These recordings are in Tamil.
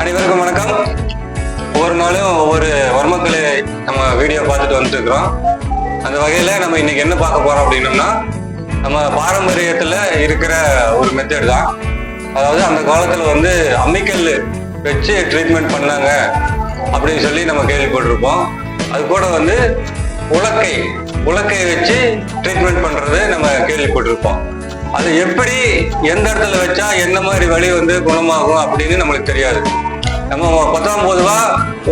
அனைவருக்கும் வணக்கம். ஒவ்வொரு நாளும் ஒவ்வொரு வர்மக்களை நம்ம வீடியோ பார்த்துட்டு வந்துட்டு இருக்கிறோம் அந்த வகையில் நம்ம இன்னைக்கு என்ன பார்க்க போறோம் அப்படின்னம்னா நம்ம பாரம்பரியத்தில் இருக்கிற ஒரு மெத்தட் தான். அதாவது அந்த காலத்தில் வந்து அம்மிக்கல் வச்சு ட்ரீட்மெண்ட் பண்ணாங்க அப்படின்னு சொல்லி நம்ம கேள்விப்பட்டிருப்போம். அது கூட வந்து உலக்கை உலக்கை வச்சு ட்ரீட்மெண்ட் பண்ணுறது நம்ம கேள்விப்பட்டிருப்போம். அது எப்படி எந்த இடத்துல வச்சா என்ன மாதிரி வலி வந்து குணமாகும் அப்படின்னு நம்மளுக்கு தெரியாது. நம்ம பத்தாம் பொதுவா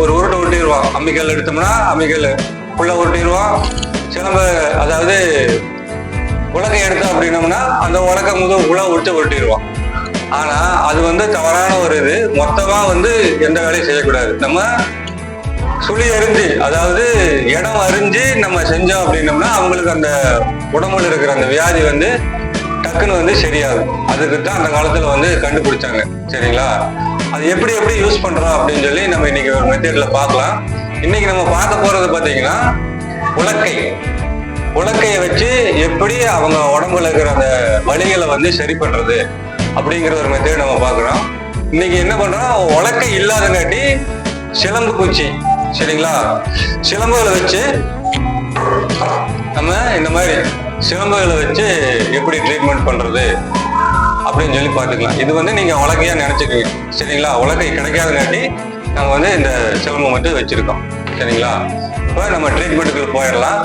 ஒரு உருட்டை உருட்டிடுவோம். அம்மிக்கல் எடுத்தோம்னா அம்மிக்கல் புள்ள உருட்டிடுவோம். சிலம்ப அதாவது உலகம் எடுத்தோம் அப்படின்னோம்னா அந்த உலகம் முதல் உள்ள உருட்டு உருட்டிடுவோம். ஆனா அது வந்து தவறான ஒரு இது. மொத்தமா வந்து எந்த வேலையும் செய்யக்கூடாது. நம்ம சுழி அறிஞ்சு அதாவது இடம் அறிஞ்சு நம்ம செஞ்சோம் அப்படின்னம்னா அவங்களுக்கு அந்த உடம்புல இருக்கிற அந்த வியாதி வந்து டக்குன்னு வந்து சரியாகும் அதுக்கு தான் அந்த காலத்துல வந்து கண்டுபிடிச்சாங்க. சரிங்களா? அது எப்படி எப்படி யூஸ் பண்றோம் அப்படின்னு சொல்லி நம்ம இன்னைக்கு ஒரு மெத்தேட்ல பார்க்கலாம். இன்னைக்கு நம்ம பார்க்க போறது பாத்தீங்கன்னா உலக்கை. உலக்கையை வச்சு எப்படி அவங்க உடம்புல இருக்கிற அந்த வலிகளை வந்து சரி பண்றது அப்படிங்கிற ஒரு மெத்தேட் நம்ம பார்க்குறோம். இன்னைக்கு என்ன பண்றோம்? உலக்கை இல்லாதங்காட்டி சிலம்பு குச்சி சரிங்களா? சிலம்புகளை வச்சு நம்ம இந்த மாதிரி சிலம்புகளை வச்சு எப்படி ட்ரீட்மெண்ட் பண்ணுறது அப்படின்னு சொல்லி பார்த்துக்கலாம். இது வந்து நீங்கள் உலகையாக நினைச்சுக்கோங்க சரிங்களா? உலகை கிடைக்காதங்காட்டி நம்ம வந்து இந்த சிலம்பு மட்டும் வச்சுருக்கோம். சரிங்களா? இப்போ நம்ம ட்ரீட்மெண்ட்டுக்கு போயிடலாம்.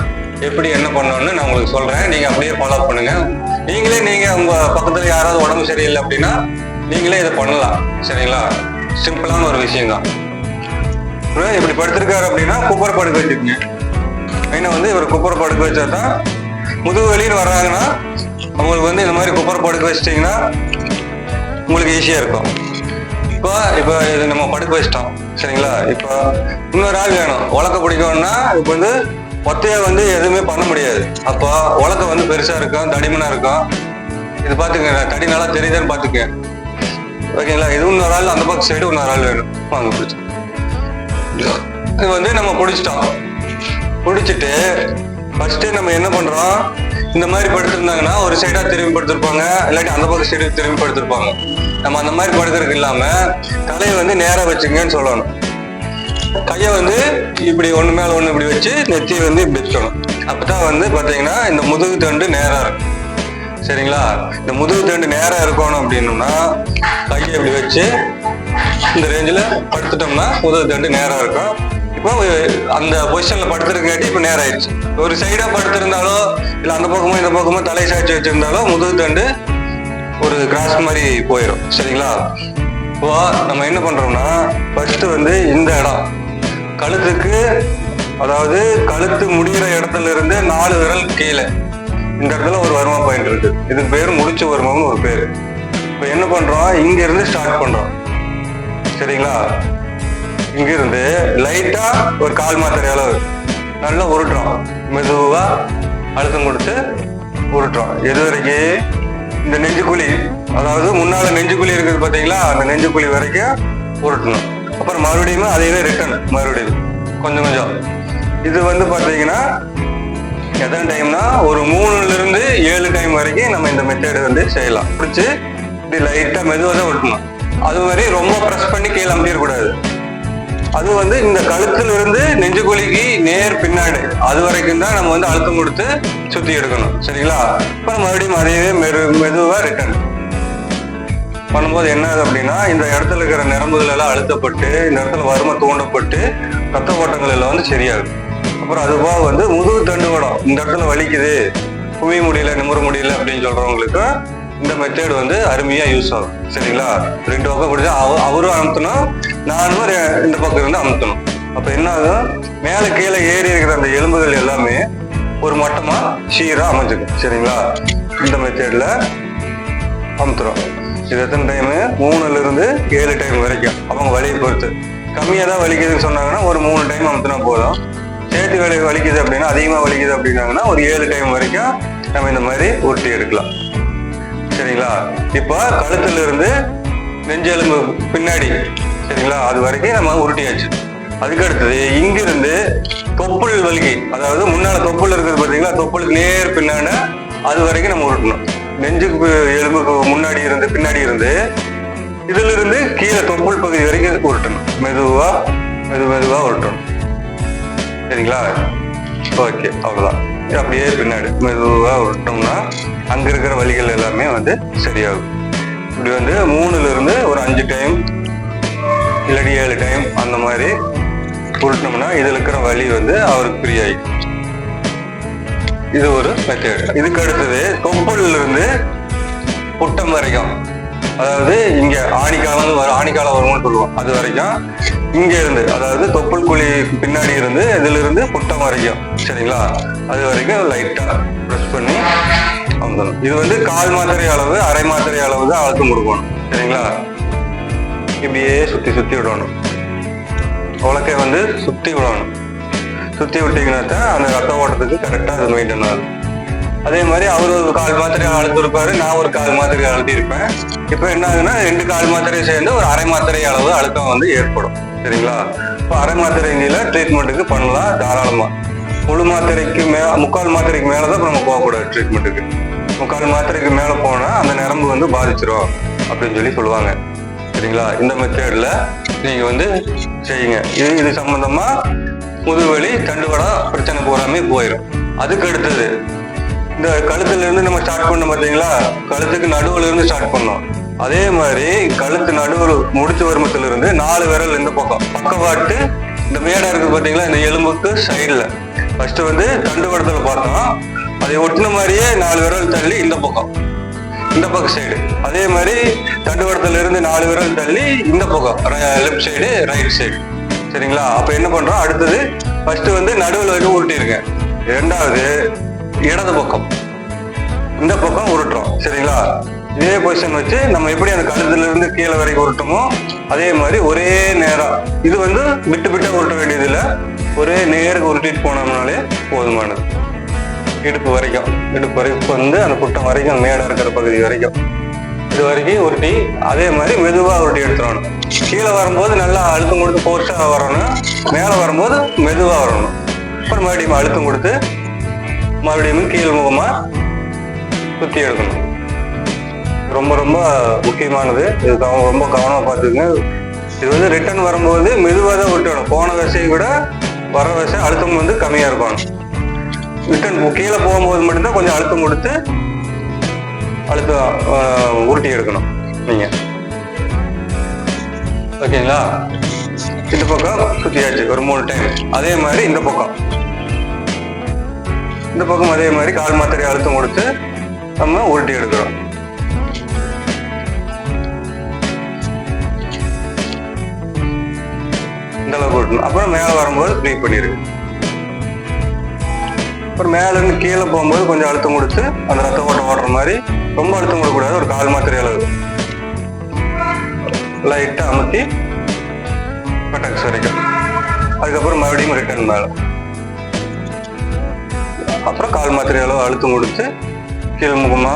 எப்படி என்ன பண்ணணும்னு நான் உங்களுக்கு சொல்கிறேன் நீங்கள் அப்படியே ஃபாலோ பண்ணுங்கள் நீங்களே நீங்கள் உங்கள் பக்கத்தில் யாராவது உடம்பு சரியில்லை அப்படின்னா நீங்களே இதை பண்ணலாம். சரிங்களா? சிம்பிளான ஒரு விஷயம் தான் இப்படி படுத்திருக்காரு அப்படின்னா குப்பர் படுக்க வச்சுக்கோங்க. மெயினாக வந்து இவர் குப்பர் படுக்க வச்சா தான் முதுகு வலின்னு வர்றாங்கன்னா அவங்களுக்கு வந்து இந்த மாதிரி குப்பரை படுக்க வச்சிட்டிங்கன்னா உங்களுக்கு ஈஸியாக இருக்கும். இப்போ இப்போ இது நம்ம படுக்க வச்சிட்டோம் சரிங்களா? இப்போ இன்னொரு ஆள் வேணும். உலக்க பிடிக்கணும்னா இப்போ வந்து ஒத்தையா வந்து எதுவுமே பண்ண முடியாது. அப்போ உலக்க வந்து பெருசாக இருக்கும் தடிமனாக இருக்கும். இது பார்த்துக்க தடி நல்லா தெரியுதான்னு பார்த்துக்க ஓகேங்களா? இது இன்னொரு ஆள் அந்த பக்கம் சைடு இன்னொரு ஆள் வேணும். வாங்க பிடிச்சி. இது வந்து நம்ம பிடிச்சிட்டோம். பிடிச்சிட்டு ஃபர்ஸ்ட் நம்ம என்ன பண்றோம்? இந்த மாதிரி படுத்திருந்தாங்கன்னா ஒரு சைடா திரும்பி படுத்திருப்பாங்க. இல்லாட்டி அந்த பக்கம் சைடு திரும்பி படுத்திருப்பாங்க. நம்ம அந்த மாதிரி படுக்கிறதுக்கு இல்லாம தலையை வந்து நேரா வச்சுக்கங்கன்னு சொல்லணும். கையை வந்து இப்படி ஒண்ணு மேல ஒண்ணு இப்படி வச்சு நெத்தியை வந்து இப்படி வச்சுக்கணும். அப்பதான் வந்து பாத்தீங்கன்னா இந்த முதுகு தண்டு நேரா இருக்கும். சரிங்களா? இந்த முதுகு தண்டு நேரா இருக்கணும் அப்படின்னோம்னா கையை இப்படி வச்சு இந்த ரேஞ்சில் படுத்துட்டோம்னா முதுகு தண்டு நேரா இருக்கும். இப்போ அந்த பொசிஷன்ல படுத்துருக்காட்டி இப்போ நேரம் ஆயிடுச்சு ஒரு சைடா படுத்திருந்தாலோ இல்ல அந்த பக்கமோ இந்த பக்கமோ தலை சாய்ச்சி வச்சிருந்தாலோ முதுகு தண்டு ஒரு கிராஸ் மாதிரி போயிடும் சரிங்களா? இப்போ நம்ம என்ன பண்றோம்னா ஃபர்ஸ்ட் வந்து இந்த இடம். கழுத்துக்கு அதாவது கழுத்து முடிகிற இடத்துல இருந்து நாலு விரல் கீழே. இந்த இடத்துல ஒரு வருமா பாயிண்ட் இருக்கு. இதுக்கு பேர் முடிச்ச வருமான்னு ஒரு பேர். இப்போ என்ன பண்றோம்? இங்க இருந்து ஸ்டார்ட் பண்றோம். சரிங்களா? இங்கிருந்து லைட்டா ஒரு கால் மாத்திரை அளவு. நல்லா உருட்டுறோம். மெதுவா அழுத்தம் கொடுத்து உருட்டுறோம். எது வரைக்கும் இந்த நெஞ்சுக்குழி அதாவது முன்னால நெஞ்சுக்குழி இருக்குது பாத்தீங்களா? அந்த நெஞ்சுக்குழி வரைக்கும் உருட்டணும். அப்புறம் மறுபடியும் அதையவே ரிட்டர்ன் மறுபடியும். கொஞ்சம் கொஞ்சம். இது வந்து பாத்தீங்கன்னா எத்தனை டைம்னா ஒரு மூணுல இருந்து ஏழு டைம் வரைக்கும் நம்ம இந்த மெத்தேடு வந்து செய்யலாம். பிடிச்சி இப்படி லைட்டா மெதுவாக தான் விட்டணும் அது மாதிரி ரொம்ப ப்ரெஸ் பண்ணி கீழே அமுத்திடக்கூடாது அது வந்து இந்த கழுத்துல இருந்து நெஞ்சுக்குழிக்கு நேர் பின்னாடி. அது வரைக்கும் தான் நம்ம வந்து அழுத்தம் கொடுத்து சுத்தி எடுக்கணும். சரிங்களா? அப்புறம் மறுபடியும் அதையவே மெரு மெதுவா ரிட்டர்ன் பண்ணும்போது என்ன ஆகுது அப்படின்னா இந்த இடத்துல இருக்கிற நரம்புகள் எல்லாம் அழுத்தப்பட்டு இந்த இடத்துல வறுமை தூண்டப்பட்டு ரத்த ஓட்டங்கள் எல்லாம் வந்து சரியாகும். அப்புறம் அதுபோக வந்து முதுகு தண்டுவடம் இந்த இடத்துல வலிக்குது. குவி முடியல நிமிர முடியல அப்படின்னு சொல்றவங்களுக்கு இந்த மெத்தேடு வந்து அருமையா யூஸ் ஆகும். சரிங்களா? ரெண்டு பக்கம் பிடிச்சா அவ அவரும் அமுத்தணும் நானும் இந்த பக்கம் இருந்து அமுத்தணும். அப்ப என்ன ஆகும்? மேல கீழே ஏறி இருக்கிற அந்த எலும்புகள் எல்லாமே ஒரு மட்டமா சீரா அமைஞ்சுக்கும் சரிங்களா? இந்த மெத்தேட்ல அமுத்துறோம். இது எத்தனை டைமு மூணுல இருந்து ஏழு டைம் வரைக்கும். அவங்க வலியை பொறுத்து. கம்மியாக தான் வலிக்குதுன்னு சொன்னாங்கன்னா ஒரு மூணு டைம் அமுத்தினா போதும். சேர்த்து வேலை வலிக்குது அப்படின்னா அதிகமாக வலிக்குது அப்படின்னாங்கன்னா ஒரு ஏழு டைம் வரைக்கும் நம்ம இந்த மாதிரி உருட்டி எடுக்கலாம். சரிங்களா? இப்போ கழுத்துல இருந்து நெஞ்செலும்பு பின்னாடி சரிங்களா? அது வரைக்கும் நம்ம உருட்டியாச்சு. அதுக்கு அடுத்தது இங்கிருந்து தொப்புள் வலிக்கு அதாவது முன்னால தொப்புள் இருக்குது பார்த்தீங்களா தொப்புளுக்கு நேர் பின்னாடி அது வரைக்கும் நம்ம உருட்டணும். நெஞ்சுக்கு எலும்புக்கு முன்னாடி இருந்து பின்னாடி இருந்து இதுல இருந்து கீழே தொப்புள் பகுதி வரைக்கும் உருட்டணும். மெதுவா மெது மெதுவா உருட்டணும். சரிங்களா? ஓகே அவ்வளவுதான். அப்படியே பின்னாடி மெதுவாக விட்டோம்னா அங்கே இருக்கிற வழிகள் எல்லாமே வந்து சரியாகும். இப்படி வந்து மூணுலேருந்து ஒரு அஞ்சு டைம் இல்லாடி ஏழு டைம் அந்த மாதிரி உருட்டோம்னா இதில் இருக்கிற வலி வந்து அவருக்கு ஃப்ரீயாகும் இது ஒரு மெத்தட் இதுக்கு அடுத்தது தொப்புளிலிருந்து புட்டம் வரைக்கும். அதாவது இங்கே ஆணிக்காலம் வர ஆணிக்காலம் வரும்னு சொல்லுவோம். அது வரைக்கும் இங்க இருந்து அதாவது தொப்புள் குழி பின்னாடி இருந்து இதுல இருந்து புட்டம் வரைக்கும் சரிங்களா? அது வரைக்கும் லைட்டா ப்ரெஸ் பண்ணி அமுக்கணும் இது வந்து கால் மாத்திரை அளவு அரை மாத்திரை அளவு தான் அழுத்தம் கொடுக்கணும் சரிங்களா? இப்படியே சுத்தி சுத்தி விடணும். உலக்கை வந்து சுத்தி விடணும். சுத்தி விட்டீங்கன்னா தான் அந்த ரத்த ஓட்டத்துக்கு கரெக்டா அது மெயின்டைன் ஆகும். அதே மாதிரி அவர் ஒரு கால் மாத்திரை அழுத்திருப்பாரு நான் ஒரு கால் மாத்திரை அழுத்திருப்பேன் இப்போ என்ன ஆகுதுன்னா ரெண்டு கால் மாத்திரை சேர்ந்து ஒரு அரை மாத்திரை அளவு அழுத்தம் வந்து ஏற்படும். சரிங்களா இப்போ அரை மாத்திரைங்கில ட்ரீட்மெண்ட்டுக்கு பண்ணலாம் தாராளமா. முழு மாத்திரைக்கு மே முக்கால் மாத்திரைக்கு மேலே தான் நம்ம போகக்கூடாது ட்ரீட்மெண்ட்டுக்கு முக்கால் மாத்திரைக்கு மேலே போனால் அந்த நரம்பு வந்து பாதிச்சிரும் அப்படின்னு சொல்லி சொல்லுவாங்க. சரிங்களா? இந்த மெத்தேடில் நீங்கள் வந்து செய்யுங்க. இது இது சம்மந்தமாக முதுவலி தண்டுவடா பிரச்சனை பூராமே போயிடும் அதுக்கு அடுத்தது இந்த கழுத்துல இருந்து நம்ம ஸ்டார்ட் பண்ணோம் பார்த்தீங்களா கழுத்துக்கு நடுவுல இருந்து ஸ்டார்ட் பண்ணோம். அதே மாதிரி கழுத்து நடுவில் முடிச்சு வருமத்துல இருந்து நாலு விரல் இந்த பக்கம். பக்கவாட்டு இந்த மேடை இருக்கு பாத்தீங்களா இந்த எலும்புக்கு சைடில் ஃபர்ஸ்ட் வந்து தண்டுவடத்துல பார்த்தோம். அதை ஒட்டின மாதிரியே நாலு விரல் தள்ளி இந்த பக்கம். இந்த பக்கம் சைடு அதே மாதிரி தண்டுவடத்துல இருந்து நாலு விரல் தள்ளி இந்த பக்கம். லெஃப்ட் சைடு ரைட் சைடு சரிங்களா? அப்ப என்ன பண்றோம்? அடுத்தது ஃபர்ஸ்ட் வந்து நடுவில் வரைக்கும் உருட்டிருங்க. ரெண்டாவது இடது பக்கம். இந்த பக்கம் உருட்டுறோம். சரிங்களா? இதே பொசிஷன் வச்சு நம்ம எப்படி அந்த கழுத்துல இருந்து கீழே வரைக்கும் உருட்டுமோ அதே மாதிரி ஒரே நேரம். இது வந்து விட்டு விட்டு உருட்ட வேண்டியதில்லை. ஒரே நேருக்கு உருட்டிட்டு போனோம்னாலே போதுமானது. இடுப்பு வரைக்கும். இடுப்பு வரைக்கும் வந்து அந்த குட்டம் வரைக்கும் அந்த இருக்கிற பகுதி வரைக்கும். இது வரைக்கும் உருட்டி அதே மாதிரி மெதுவா உருட்டி எடுத்துடணும். கீழே வரும்போது நல்லா அழுத்தம் கொடுத்து ஃபோர்ஸாக வரணும். மேலே வரும்போது மெதுவா வரணும். அப்புறம் மறுபடியும் அழுத்தம் கொடுத்து மறுபடியும் கீழ் முகமா சுத்தி எடுக்கணும். ரொம்ப ரொம்ப முக்கியமானது. இது ரொம்ப கவனமா பார்த்துக்குங்க. இது வந்து ரிட்டர்ன் வரும்போது மெதுவாக தான் விட்டணும் போன விசையை விட வர விசை அழுத்தம் வந்து கம்மியா இருக்கணும் ரிட்டர்ன் கீழே போகும்போது மட்டும்தான் கொஞ்சம் அழுத்தம் கொடுத்து அழுத்தம் உருட்டி எடுக்கணும். நீங்க. ஓகேங்களா? இந்த பக்கம் சுத்தியாச்சு. ஒரு மூணு டைம் அதே மாதிரி இந்த பக்கம். இந்த பக்கம் அதே மாதிரி கால் மாத்திரை அழுத்தம் கொடுத்து நம்ம உருட்டி எடுக்கிறோம். இந்த அளவுக்கு உருட்டணும் அப்புறம் மேலே வரும்போது ஃப்ரீ பண்ணிடுங்க. அப்புறம் மேல இருந்து கீழே போகும்போது கொஞ்சம் அழுத்தம் கொடுத்து அந்த ரத்த ஓட்டம் ஓடுற மாதிரி ரொம்ப அழுத்தம் கொடுக்கக்கூடாது. ஒரு கால் மாத்திரை அளவு. லைட்டா அமுத்தி பட்டாக்ஸ் வரைக்கும். அதுக்கப்புறம் மறுபடியும் ரிட்டர்ன் மேலே. அப்புறம் கால் மாத்திரை அளவு அழுத்தம் கொடுத்து கீழ்முகமா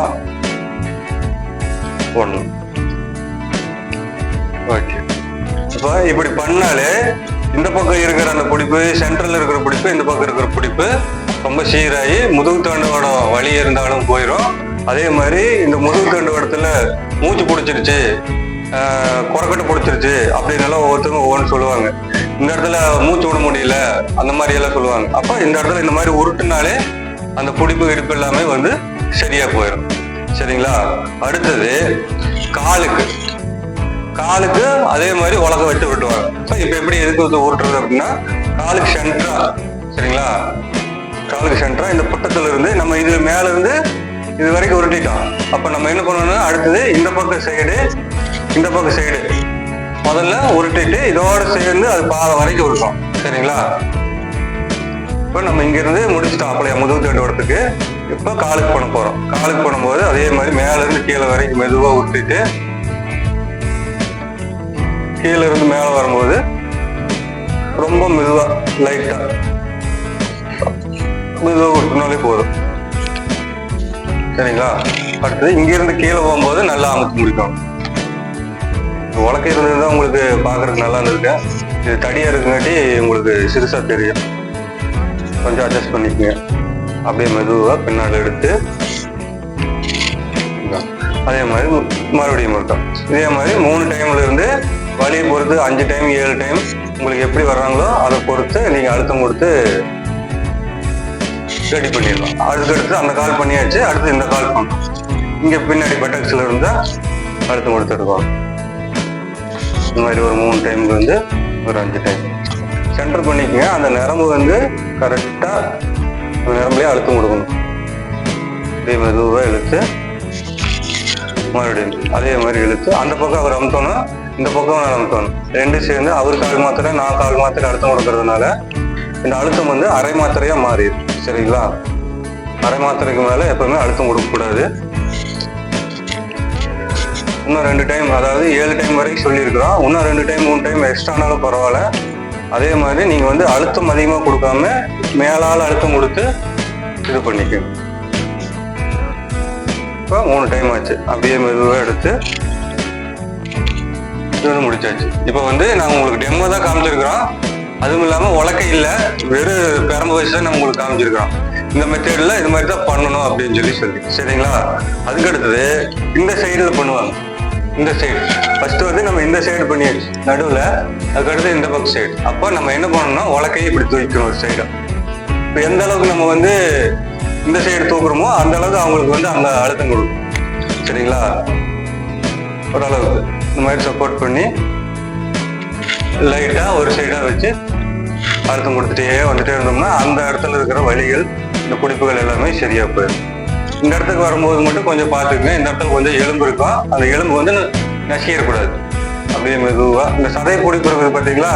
போடணும் ஓகே இப்போ இப்படி பண்ணாலே இந்த பக்கம் இருக்கிற அந்த பிடிப்பு சென்ட்ரல் இருக்கிற பிடிப்பு இந்த பக்கம் இருக்கிற பிடிப்பு ரொம்ப சீராகி முதுகு தண்டுவடம் வலி இருந்தாலும் போயிடும் அதே மாதிரி இந்த முதுகு தண்டுவடத்துல மூச்சு பிடிச்சிருச்சு குறக்கட்டை பிடிச்சிருச்சு அப்படின்னு ஒவ்வொருத்தவங்க ஒவ்வொன்று சொல்லுவாங்க. இந்த இடத்துல மூச்சு விட முடியல அந்த மாதிரி எல்லாம் சொல்லுவாங்க. அப்போ இந்த இடத்துல இந்த மாதிரி உருட்டுனாலே அந்த பிடிப்பு இடுப்பு எல்லாமே வந்து சரியா போயிடும் சரிங்களா? அடுத்தது காலுக்கு. காலுக்கு அதே மாதிரி உலக வச்சு விட்டுவாங்க. ஸோ இப்ப எப்படி எதுக்கு வந்து உருட்டுறது அப்படின்னா காலுக்கு சென்டரா சரிங்களா? காலுக்கு சென்டரா இந்த புட்டத்துல இருந்து நம்ம இது மேல இருந்து இது வரைக்கும் உருட்டிட்டோம். அப்ப நம்ம என்ன பண்ணணும்னா அடுத்தது இந்த பக்கம் சைடு இந்த பக்கம் சைடு முதல்ல உருட்டிட்டு இதோட சேர்ந்து அது பாதை வரைக்கும் உருட்டோம் சரிங்களா? இப்போ நம்ம இங்க இருந்து முடிச்சிட்டோம் அப்படியே முதுகு தண்டுவடத்துக்கு இப்போ காலுக்கு பண்ண போறோம். காலுக்கு பண்ணும்போது அதே மாதிரி மேல இருந்து கீழே வரைக்கும் மெதுவா உருட்டிட்டு கீழே இருந்து மேல வரும்போது ரொம்ப மெதுவா லைட்டா மெதுவா கொடுத்தனாலே போதும். சரிங்களா? அடுத்தது இங்க இருந்து கீழே போகும்போது நல்லா அமுத்தி முடிக்கணும். உலக்க இருந்தது தான் உங்களுக்கு பார்க்கறதுக்கு நல்லா இருந்திருக்கு. இது தடியா இருக்குங்காட்டி உங்களுக்கு சிறுசா தெரியும். கொஞ்சம் அட்ஜஸ்ட் பண்ணிக்கோங்க. அப்படியே மெதுவா பின்னால் எடுத்து. அதே மாதிரி மறுபடியும் இருக்கும் இதே மாதிரி மூணு டைம்ல இருந்து வலியை பொறுத்து அஞ்சு டைம் ஏழு டைம் உங்களுக்கு எப்படி வர்றாங்களோ அதை பொறுத்து நீங்கள் அழுத்தம் கொடுத்து ரெடி பண்ணிடலாம். அதுக்கடுத்து அந்த கால் பண்ணியாச்சு அடுத்து இந்த கால் பண்ணணும் இங்கே பின்னாடி பட்டக்ஸில் இருந்தால் அழுத்தம் கொடுத்துருக்கோம் இந்த மாதிரி ஒரு மூணு டைமுக்கு வந்து ஒரு அஞ்சு டைம் சென்டர் பண்ணிக்கங்க. அந்த நரம்பு வந்து கரெக்டாக அந்த நரம்புலேயே அழுத்தம் கொடுக்கணும். இதே மெதுவாக இழுத்து மறுபடியும் அதே மாதிரி இழுத்து அந்த பக்கம் அவர் அமுத்தோன்னா இந்த பக்கம் நமக்கு அமுத்தணும் ரெண்டும் சேர்ந்து அவர் கால் மாத்திரை நான் கால் மாத்திரை அழுத்தம் கொடுக்கறதுனால இந்த அழுத்தம் வந்து அரை மாத்திரையா மாறிடும் சரிங்களா? அரை மாத்திரைக்கு மேல எப்பவுமே அழுத்தம் கொடுக்கக்கூடாது. இன்னும் ரெண்டு டைம் அதாவது ஏழு டைம் வரைக்கும் சொல்லியிருக்கிறோம். இன்னும் ரெண்டு டைம் மூணு டைம் எக்ஸ்ட்ரானாலும் பரவாயில்ல. அதே மாதிரி நீங்க வந்து அழுத்தம் அதிகமாக கொடுக்காம மேலால் அழுத்தம் கொடுத்து இது பண்ணிக்கணும் இப்போ மூணு டைம் ஆச்சு. அப்படியே மெதுவாக எடுத்து ஃபஸ்ட்டு வந்து முடிச்சாச்சு. இப்போ வந்து நாங்கள் உங்களுக்கு டெமோ தான் காமிச்சிருக்கிறோம். அதுவும் இல்லாமல் உலக்கை இல்லை வெறும் பெரம்பு வச்சு தான் நம்ம உங்களுக்கு காமிச்சிருக்கிறோம். இந்த மெத்தேடில் இது மாதிரி தான் பண்ணணும் அப்படின்னு சொல்லி சொல்லி. சரிங்களா? அதுக்கு அடுத்தது இந்த சைடில் பண்ணுவாங்க. இந்த சைடு ஃபஸ்ட்டு வந்து நம்ம இந்த சைடு பண்ணியாச்சு. நடுவில் அதுக்கடுத்து இந்த பக்கம் சைடு அப்போ நம்ம என்ன பண்ணணும்னா உலக்கையை இப்படி தூக்கணும் ஒரு சைடாக இப்போ எந்த அளவுக்கு நம்ம வந்து இந்த சைடு தூக்குறோமோ அந்த அளவுக்கு அவங்களுக்கு வந்து அந்த அழுத்தம் கொடுக்கும். சரிங்களா? ஓரளவுக்கு இந்த மாதிரி சப்போர்ட் பண்ணி லைட்டாக ஒரு சைடாக வச்சு அழுத்தம் கொடுத்துட்டே வந்துட்டே இருந்தோம்னா அந்த இடத்துல இருக்கிற வழிகள் இந்த குடிப்புகள் எல்லாமே சரியாக போயிடும். இந்த இடத்துக்கு வரும்போது மட்டும் கொஞ்சம் பார்த்துக்கங்க. இந்த இடத்துல கொஞ்சம் எலும்பு இருக்கும் அந்த எலும்பு வந்து நசியக்கூடாது அப்படியே மெதுவாக இந்த சதை பிடிப்புறது பார்த்தீங்களா?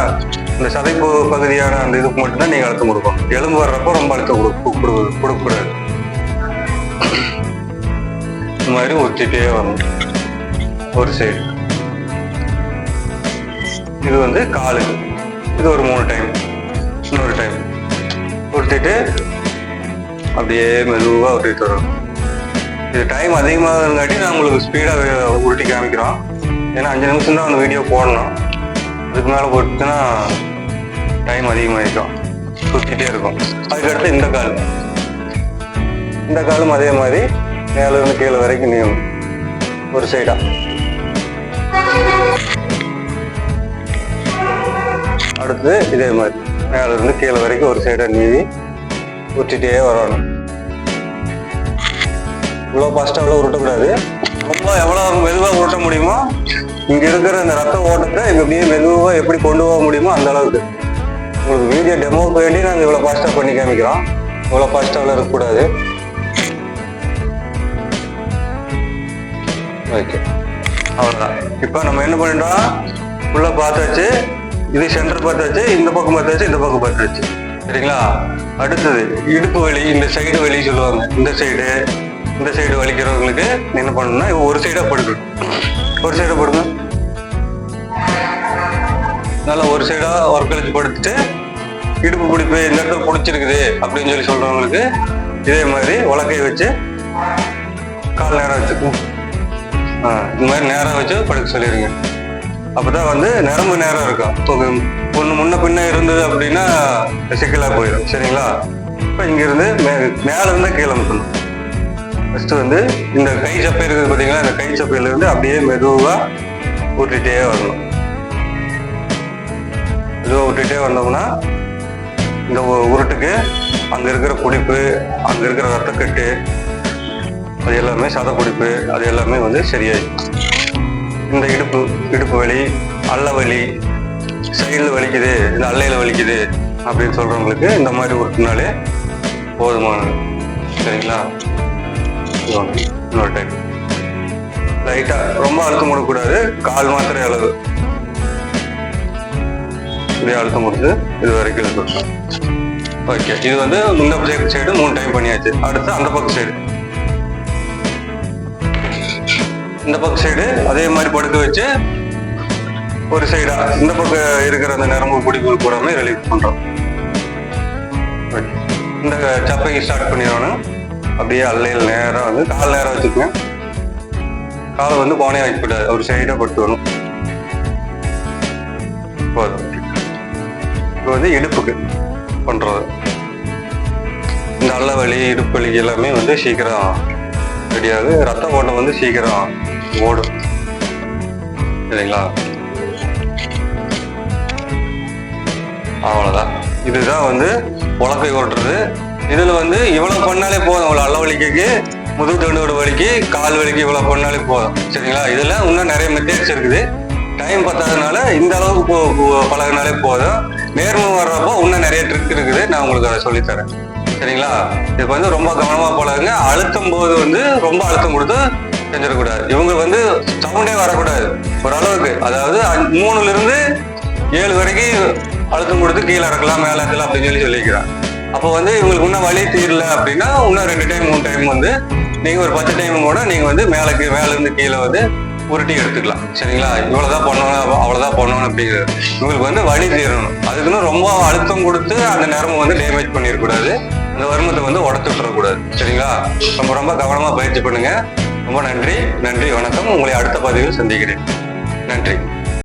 இந்த சதைப்பு பகுதியான அந்த இதுக்கு மட்டும்தான் நீங்கள் அழுத்தம் கொடுக்கணும். எலும்பு வர்றப்போ ரொம்ப அழுத்தம் கொடுக்க கொடுக்கக்கூடாது. இந்த மாதிரி ஒத்திட்டே வரணும். ஒரு சைடு இது வந்து காலு. இது ஒரு மூணு டைம் இன்னொரு டைம் உருட்டிட்டு அப்படியே மெதுவாக உருட்டிட்டு வரும். இது டைம் அதிகமாகங்காட்டி நான் உங்களுக்கு ஸ்பீடாக உருட்டி காமிக்கிறோம். ஏன்னா அஞ்சு நிமிஷம் தான் அந்த வீடியோ போடணும். அதுக்கு மேலே போட்டுன்னா டைம் அதிகமாகிருக்கும் சுற்றிட்டே இருக்கும். அதுக்கடுத்து இந்த கால். இந்த காலும் அதே மாதிரி மேலேருந்து கீழே வரைக்கும் நீயும் ஒரு சைடாக அடுத்து இதே மாதிரி மேலேருந்து கீழே வரைக்கும் ஒரு சைடாக நீவி ஊற்றிட்டே வரணும். இவ்வளோ ஃபாஸ்ட்டாக அவ்வளோ உருட்டக்கூடாது. ரொம்ப எவ்வளோ மெதுவாக உருட்ட முடியுமோ இங்கே இருக்கிற அந்த ரத்த ஓட்டத்தை இங்க அப்படியே மெதுவாக எப்படி கொண்டு போக முடியுமோ அந்த அளவுக்கு. உங்களுக்கு வீடியோ டெமோவுக்கு வேண்டி நாங்கள் இவ்வளோ ஃபாஸ்ட்டாக பண்ணி காமிக்கிறோம். இவ்வளோ ஃபாஸ்ட்டாக இருக்கக்கூடாது. ஓகே அவ்வளோதான் இப்போ நம்ம என்ன பண்ணிட்டோம்? ஃபுல்லாக பார்த்தாச்சு. இது சென்டர் பார்த்தாச்சு இந்த பக்கம் பார்த்தாச்சு இந்த பக்கம் பார்த்தாச்சு. சரிங்களா? அடுத்தது இடுப்பு வலி இந்த சைடு வலி சொல்லுவாங்க. இந்த சைடு இந்த சைடு வலிக்கிறவங்களுக்கு என்ன பண்ணணும்னா ஒரு சைடாக படுக்கணும் ஒரு சைடாக படுங்க. நல்லா ஒரு சைடாக ஒர்க் கழிச்சு படுத்துட்டு இடுப்பு பிடிப்பு இந்த இடத்துல பிடிச்சிருக்குது அப்படின்னு சொல்லி சொல்றவங்களுக்கு இதே மாதிரி உலக்கையை வச்சு கால் நேரம் வச்சுக்கணும். ஆ, இந்த மாதிரி நேரம் வச்சு படுக்க சொல்லிடுங்க. அப்பதான் வந்து நரம்பு நேரம் இருக்கும். இப்போ ஒன்று முன்ன பின்ன இருந்தது அப்படின்னா சிக்கலா போயிடும். சரிங்களா? இப்போ இங்கேருந்து மே மேல இருந்து கீழே முட்டணும் ஃபர்ஸ்ட் வந்து இந்த கை சப்பை இருக்குது பார்த்தீங்களா இந்த கை சப்பையில இருந்து அப்படியே மெதுவா ஊட்டிகிட்டே வரணும். மெதுவாக விட்டுட்டே வந்தோம்னா இந்த உருட்டுக்கு அங்க இருக்கிற குடிப்பு அங்க இருக்கிற ரத்தக்கட்டு அது எல்லாமே சத குடிப்பு அது எல்லாமே வந்து சரியாயிடும். இந்த இடுப்பு இடுப்பு வலி அல்ல வலி சைடில் வலிக்குது இந்த அல்லையில் வலிக்குது அப்படின்னு சொல்கிறவங்களுக்கு இந்த மாதிரி உருட்டுனாலே போதுமானது சரிங்களா? இன்னொரு டைம் லைட்டாக ரொம்ப அழுத்தம் கொடுக்கக்கூடாது. கால் மாத்திரை அளவு. இப்படியே அழுத்தம் கொடுத்து இது வரைக்கும் ஓகே இது வந்து இந்த சைடு மூணு டைம் பண்ணியாச்சு. அடுத்து அந்த பக்கம் சைடு இந்த பக்கம் சைடு அதே மாதிரி படுக்க வச்சு ஒரு சைடா இந்த பக்கம் இருக்கிற அந்த நரம்பு பிடிப்புகள் கூடாம ரிலீஃப் பண்றோம். இந்த சப்பைக்கு ஸ்டார்ட் பண்ணிடணும். அப்படியே அல்லையில் நேரம் வந்து கால் நேரம் வச்சுக்கோங்க. காலை வந்து கோணையா வைக்கக்கூடாது ஒரு சைடா படுத்து வரணும் இப்போ வந்து இடுப்புக்கு பண்றது. இந்த அல்ல வலி இடுப்பு வலி எல்லாமே வந்து சீக்கிரம் ரெடியாகுது ரத்த ஓட்டம் வந்து சீக்கிரம் ஓடும். சரிங்களா? அவ்வளோதான் இதுதான் வந்து உழப்பை ஓட்டுறது இதில் வந்து இவ்வளோ பண்ணாலே போதும் இவ்வளவு அளவழிக்கு முதுகு தண்டுவோட வலிக்கு கால் வலிக்கு இவ்வளோ பண்ணாலே போதும். சரிங்களா? இதில் இன்னும் நிறைய மெத்தேட்ஸ் இருக்குது. டைம் பத்தாதனால இந்த அளவுக்கு போ- பழகுனாலே போதும். நேர்மை வர்றப்போ இன்னும் நிறைய ட்ரிக் இருக்குது. நான் உங்களுக்கு அதை சொல்லித்தரேன். சரிங்களா? இது வந்து ரொம்ப கவனமாக பழகுங்க. அழுத்தும் போது வந்து ரொம்ப அழுத்தம் கொடுத்து செஞ்சிடக்கூடாது இவங்க வந்து சவுண்டே வரக்கூடாது. ஓரளவுக்கு. அதாவது அஞ்சு- மூணுல இருந்து ஏழு வரைக்கும் அழுத்தம் கொடுத்து கீழே இறக்கலாம் மேலே இறக்கலாம் அப்படின்னு சொல்லி சொல்லிக்கிறான். அப்போ வந்து இவங்களுக்கு இன்னும் வலி தீரல அப்படின்னா இன்னும் ரெண்டு டைம் மூணு டைம் வந்து நீங்க ஒரு பத்து டைம் கூட நீங்க வந்து மேலுக்கு மேல இருந்து கீழே வந்து உருட்டி எடுத்துக்கலாம். சரிங்களா? இவ்வளவுதான் பண்ணணும் அவ்வளவுதான் பண்ணணும் அப்படிங்கிறது. இவங்களுக்கு வந்து வலி தீரணும். அதுக்குன்னு ரொம்ப அழுத்தம் கொடுத்து அந்த நரம்பு வந்து டேமேஜ் பண்ணிடக்கூடாது. அந்த வருமத்தை வந்து உடச்சு விட்டுறக்கூடாது. சரிங்களா? ரொம்ப ரொம்ப கவனமா பயிற்சி பண்ணுங்க. ரொம்ப நன்றி. நன்றி வணக்கம். உங்களை அடுத்த பதிவில் சந்திக்கிறேன். நன்றி.